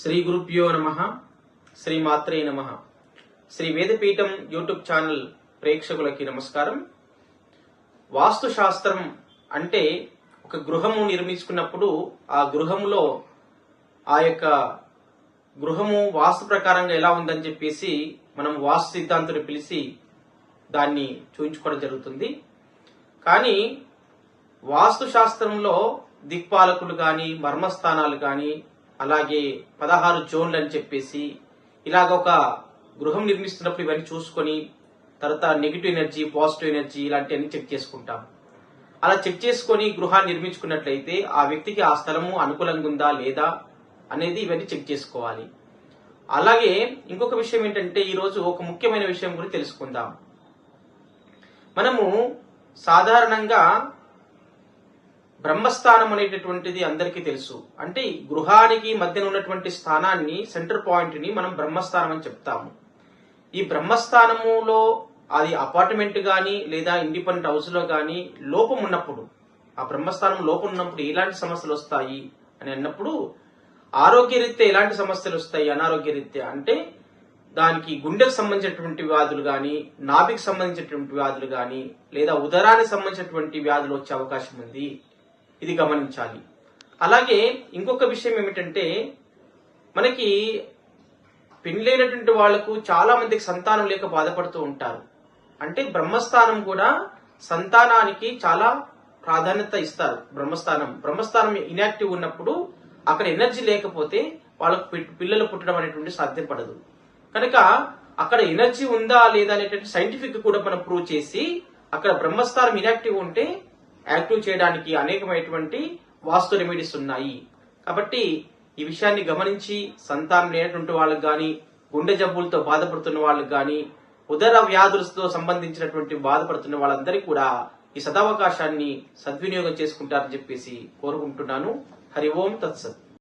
శ్రీ గురుభ్యో నమ శ్రీ మాత్రే నమ. శ్రీ వేదపీఠం యూట్యూబ్ ఛానల్ ప్రేక్షకులకి నమస్కారం. వాస్తు శాస్త్రం అంటే ఒక గృహము నిర్మించుకున్నప్పుడు ఆ గృహములో ఆ యొక్క గృహము వాస్తు ప్రకారంగా ఎలా ఉందని చెప్పేసి మనం వాస్తు సిద్ధాంతుని పిలిచి దాన్ని చూపించుకోవడం జరుగుతుంది. కానీ వాస్తు శాస్త్రంలో దిక్పాలకులు కానీ మర్మస్థానాలు కానీ అలాగే పదహారు జోన్లు అని చెప్పేసి ఇలాగ ఒక గృహం నిర్మిస్తున్నప్పుడు ఇవన్నీ చూసుకొని తర్వాత నెగిటివ్ ఎనర్జీ పాజిటివ్ ఎనర్జీ ఇలాంటివన్నీ చెక్ చేసుకుంటాం. అలా చెక్ చేసుకొని గృహాన్ని నిర్మించుకున్నట్లయితే ఆ వ్యక్తికి ఆ స్థలము అనుకూలంగా ఉందా లేదా అనేది ఇవన్నీ చెక్ చేసుకోవాలి. అలాగే ఇంకొక విషయం ఏంటంటే ఈరోజు ఒక ముఖ్యమైన విషయం గురించి తెలుసుకుందాం. మనము సాధారణంగా బ్రహ్మస్థానం అనేటటువంటిది అందరికీ తెలుసు. అంటే గృహానికి మధ్యన ఉన్నటువంటి స్థానాన్ని సెంటర్ పాయింట్ని మనం బ్రహ్మస్థానం అని చెప్తాము. ఈ బ్రహ్మస్థానములో అది అపార్ట్మెంట్ కానీ లేదా ఇండిపెండెంట్ హౌస్లో కానీ లోపం ఉన్నప్పుడు ఆ బ్రహ్మస్థానం లోపం ఉన్నప్పుడు ఎలాంటి సమస్యలు వస్తాయి అని అన్నప్పుడు ఆరోగ్యరీత్యా ఎలాంటి సమస్యలు వస్తాయి అనారోగ్యరీత్యా? అంటే దానికి గుండెకు సంబంధించినటువంటి వ్యాధులు కానీ నాభికి సంబంధించినటువంటి వ్యాధులు కానీ లేదా ఉదరానికి సంబంధించినటువంటి వ్యాధులు వచ్చే అవకాశం ఉంది. ఇది గమనించాలి. అలాగే ఇంకొక విషయం ఏమిటంటే మనకి పెళ్ళైనటువంటి వాళ్ళకు చాలా మందికి సంతానం లేక బాధపడుతూ ఉంటారు. అంటే బ్రహ్మస్థానం కూడా సంతానానికి చాలా ప్రాధాన్యత ఇస్తారు బ్రహ్మస్థానం. బ్రహ్మస్థానం ఇనాక్టివ్ ఉన్నప్పుడు అక్కడ ఎనర్జీ లేకపోతే వాళ్ళకు పిల్లలు పుట్టడం అనేటువంటి సాధ్యపడదు కనుక అక్కడ ఎనర్జీ ఉందా లేదా అనేటువంటి సైంటిఫిక్ కూడా మనం ప్రూవ్ చేసి అక్కడ బ్రహ్మస్థానం ఇనాక్టివ్ ఉంటే యాక్టివ్ చేయడానికి అనేకమైనటువంటి వాస్తు రెమెడీస్ ఉన్నాయి. కాబట్టి ఈ విషయాన్ని గమనించి సంతానం లేనటువంటి వాళ్ళకి కానీ గుండె జబ్బులతో బాధపడుతున్న వాళ్ళకి కానీ ఉదర వ్యాధులతో సంబంధించినటువంటి బాధపడుతున్న వాళ్ళందరికీ కూడా ఈ సదావకాశాన్ని సద్వినియోగం చేసుకుంటారని చెప్పేసి కోరుకుంటున్నాను. హరి ఓం తత్సత్.